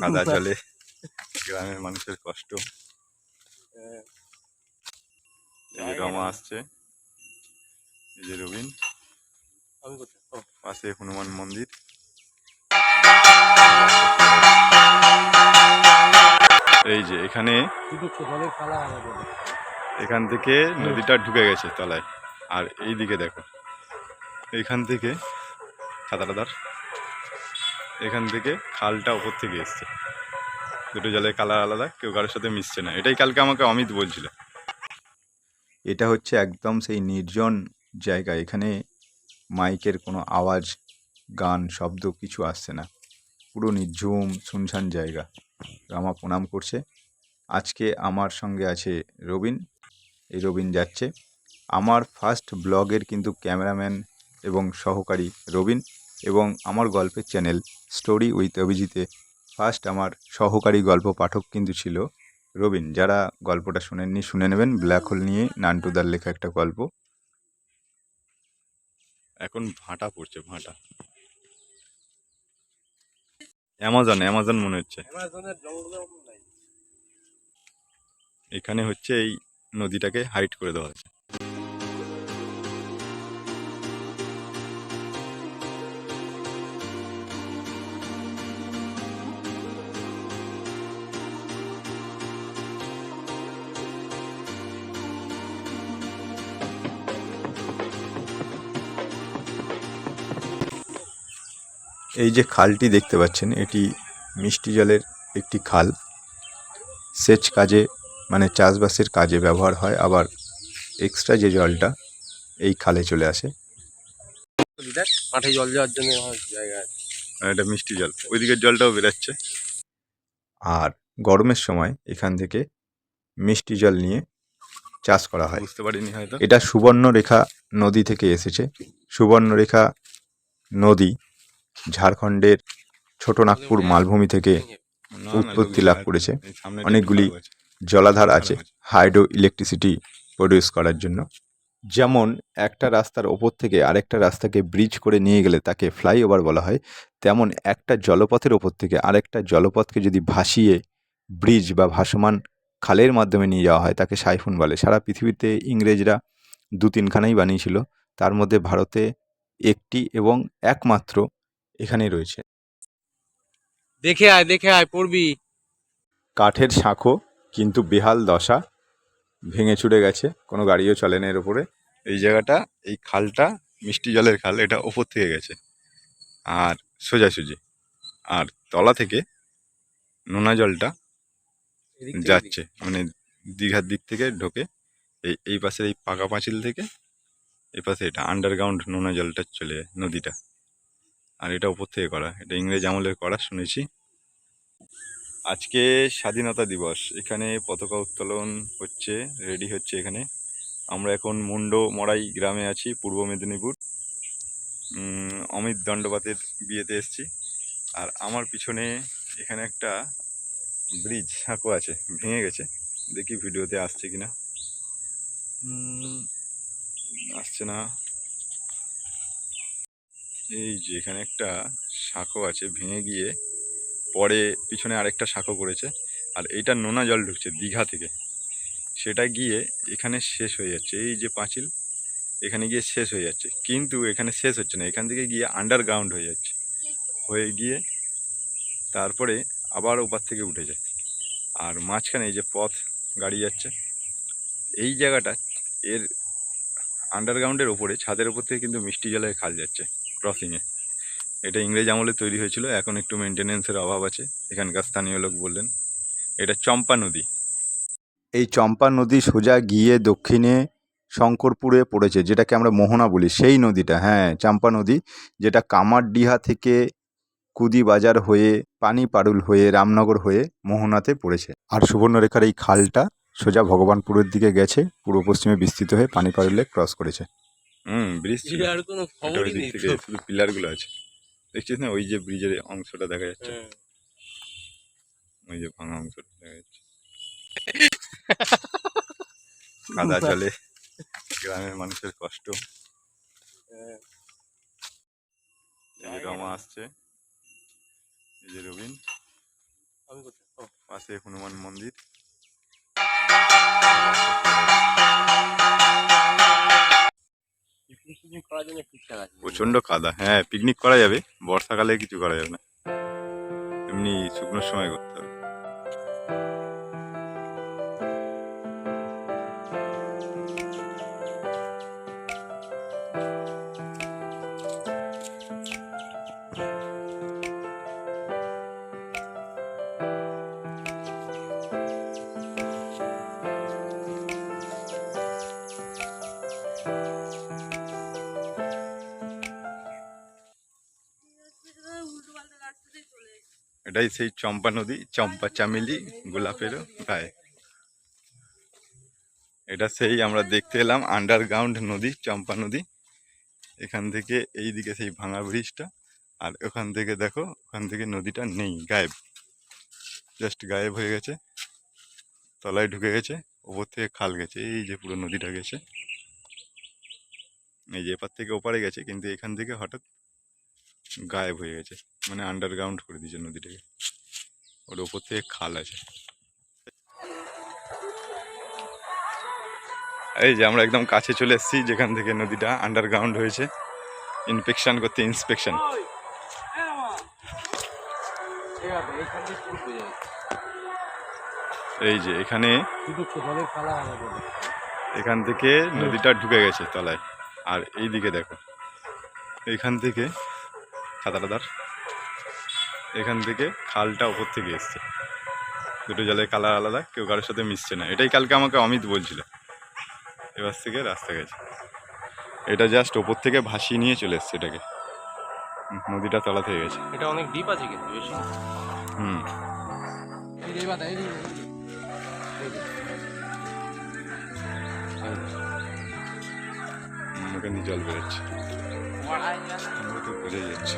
কাদা জলে গ্রামের মানুষের কষ্ট। এই যে রমা আসছে। এই যে রবিন। পাশে হনুমান মন্দির। এই যে এখানে এখান থেকে নদীটা ঢুকে গেছে তলায়। আর এই দিকে দেখো। এইখান থেকে খাতাটাদার এখান থেকে খালটা ওপর থেকে এসছে। দুটো জলের কালার আলাদা, কেউ কারোর সাথে মিশছে না। এটাই কালকে আমাকে অমিত বলছিল। এটা হচ্ছে একদম সেই নির্জন জায়গা, এখানে মাইকের কোনো আওয়াজ, গান, শব্দ কিছু আসছে না। পুরো নির্ঝুম, শুনশান জায়গা। রামা প্রণাম করছে। আজকে আমার সঙ্গে আছে রবিন। এই রবিন যাচ্ছে। আমার ফার্স্ট ব্লগের কিন্তু ক্যামেরাম্যান এবং সহকারী রবিন। এবং আমার গল্পের চ্যানেল স্টোরি উইথ অভিজিতে ফার্স্ট আমার সহকারী গল্প পাঠক কিন্তু ছিল রবিন। যারা গল্পটা শুনেননি শুনে নেবেন। ব্ল্যাক হোল নিয়ে নান্টুদার লেখা একটা গল্প। এখন ভাঁটা পড়ছে ভাঁটা। অ্যামাজন অ্যামাজন মনে হচ্ছে। অ্যামাজনের জঙ্গলে নাই। এখানে হচ্ছে এই নদীটাকে হাইট করে দেওয়া হয়েছে। এই যে খালটি দেখতে পাচ্ছেন এটি মিষ্টি জলের একটি খাল। সেচ কাজে মানে চাষবাসের কাজে ব্যবহার হয় আবার এক্সট্রা যে জলটা এই খালে চলে আসে। দেখ মাঠে জল যাওয়ার জন্য জায়গা আছে। আর এটা মিষ্টি জল ওইদিকের জলটাও বেরাচ্ছে। আর গরমের সময় এখান থেকে মিষ্টি জল নিয়ে চাষ করা হয়। বুঝতে পারিনি হয়তো। এটা সুবর্ণরেখা নদী থেকে এসেছে। সুবর্ণরেখা নদী ঝাড়খণ্ডের ছোটনাগপুর মালভূমি থেকে উৎপত্তি লাভ করেছে। অনেকগুলি জলাধার আছে হাইড্রো ইলেকট্রিসিটি প্রডিউস করার জন্য। যেমন একটা রাস্তার ওপর থেকে আরেকটা রাস্তাকে ব্রিজ করে নিয়ে গেলে তাকে ফ্লাইওভার বলা হয় তেমন একটা জলপথের ওপর থেকে আরেকটা জলপথকে যদি ভাসিয়ে ব্রিজ বা ভাসমান খালের মাধ্যমে নিয়ে যাওয়া হয় তাকে সাইফুন বলে। সারা পৃথিবীতে ইংরেজরা দু তিনখানাই বানিয়েছিল। তার মধ্যে ভারতে একটি এবং একমাত্র এখানেই রয়েছে। দেখে আয় দেখে আয় পড়বি। কাঠের শাঁখো কিন্তু বেহাল দশা। ভেঙে চুরে গেছে কোনো গাড়িও চলে না এর উপরে। এই জায়গাটা এই খালটা মিষ্টি জলের খাল এটা ওপর থেকে গেছে। আর সোজাসুজি আর তলা থেকে নোনা জলটা যাচ্ছে মানে দীঘার দিক থেকে ঢোকে। এই এই পাশের এই পাকা পাঁচিল থেকে এই পাশে এটা আন্ডারগ্রাউন্ড নোনা জলটা চলে যায় নদীটা। আর এটা ওপর থেকে করা। এটা ইংরেজ আমলের করা, শুনেছি। আজকে স্বাধীনতা দিবস। এখানে পতাকা উত্তোলন হচ্ছে রেডি হচ্ছে এখানে। আমরা এখন মুন্ড মড়াই গ্রামে আছি, পূর্ব মেদিনীপুর। অমিত দণ্ডপাতের বিয়েতে এসেছি। আর আমার পিছনে এখানে একটা ব্রিজ সাঁকো আছে, ভেঙে গেছে। দেখি ভিডিওতে আসছে কিনা। আসছে না। এই যে এখানে একটা সাঁকো আছে ভেঙে গিয়ে পরে পিছনে আরেকটা সাঁকো করেছে। আর এইটা নোনা জল ঢুকছে দীঘা থেকে। সেটা গিয়ে এখানে শেষ হয়ে যাচ্ছে। এই যে পাঁচিল, এখানে গিয়ে শেষ হয়ে যাচ্ছে। কিন্তু এখানে শেষ হচ্ছে না। এখান থেকে গিয়ে আন্ডারগ্রাউন্ড হয়ে যাচ্ছে। হয়ে গিয়ে তারপরে আবার ওপার থেকে উঠে যায়। আর মাঝখানে এই যে পথ গাড়ি যাচ্ছে, এই জায়গাটা এর আন্ডারগ্রাউন্ডের ওপরে, ছাদের ওপর থেকে কিন্তু মিষ্টি জলের খাল যাচ্ছে। ক্রসিংয়ে এটা ইংরেজ আমলে তৈরি হয়েছিল, এখন একটু মেনটেনেন্সের অভাব আছে, এখানকার স্থানীয় লোক বললেন। এটা চম্পা নদী। এই চম্পা নদী সোজা গিয়ে দক্ষিণে শঙ্করপুরে পড়েছে, যেটাকে আমরা মোহনা বলি, সেই নদীটা হ্যাঁ চম্পা নদী, যেটা কামারডিহা থেকে কুদি বাজার হয়ে পানি পারুল হয়ে, রামনগর হয়ে মোহনাতে পড়েছে। আর সুবর্ণরেখার এই খালটা সোজা ভগবানপুরের দিকে গেছে, পূর্ব পশ্চিমে বিস্তৃত হয়ে পানি পারুলে ক্রস করেছে। হুম ব্রিজ ছিল। আর কোনো খবরই নেই থেকে। শুধু পিলারগুলো আছে। দেখছিস না? ওই যে ব্রিজের অংশটা দেখা যাচ্ছে। হ্যাঁ। ওই যে ভাঙা অংশটা দেখা যাচ্ছে। কাদা জলে। গ্রামের মানুষের কষ্ট। হ্যাঁ। রমা আসছে। এই যে রবিন। পাশে হনুমান মন্দির। পিকনিক করার জন্য ঠিকঠাক আছে। প্রচণ্ড কাদা। হ্যাঁ পিকনিক করা যাবে। বর্ষাকালে কিছু করা যাবে না। এমনি শুকনোর সময় করতে হবে। এটাই সেই চম্পা নদী, চম্পা চামেলি, গোলাপেরও গায়ে এটা সেই আমরা দেখতে এলাম আন্ডারগ্রাউন্ড নদী, চম্পা নদী। এখান থেকে এই দিকে সেই ভাঙা ব্রিজটা আর ওখান থেকে দেখো, ওখান থেকে নদীটা নেই, গায়েব। জাস্ট গায়েব হয়ে গেছে। তলায় ঢুকে গেছে, ওপর থেকে খাল গেছে, এই যে পুরো নদীটা গেছে। এই যে এপার থেকে ওপারে গেছে, কিন্তু এখান থেকে হঠাৎ গায়েব হয়ে গেছে। মানে আন্ডারগ্রাউন্ড করে দিয়েছে নদীটাকে। ওর ওপর থেকে খাল আছে। এই যে আমরা একদম কাছে চলে এসেছি, যেখান থেকে নদীটা আন্ডারগ্রাউন্ড হয়েছে। ইনস্পেকশন করতে ইন্সপেকশন এই যে এখানে এখান থেকে নদীটা ঢুকে গেছে তলায়। আর এই দিকে দেখো এখান থেকে খাতাটাদার এখান থেকে খালটা ওপর থেকে এসছে। দুটো জলের কালার আলাদা কেউ কারোর সাথে মিশছে না। এটাই কালকে আমাকে অমিত বলছিল। এবার থেকে রাস্তা গেছে। এটা জাস্ট ওপর থেকে ভাসিয়ে নিয়ে চলে এসছে এটাকে। নদীটা তলা থেকে গেছে। এটা অনেক ডিপ আছে কিন্তু বেশি হুম। ওখান জল বেরোচ্ছে। বোঝাই যাচ্ছে।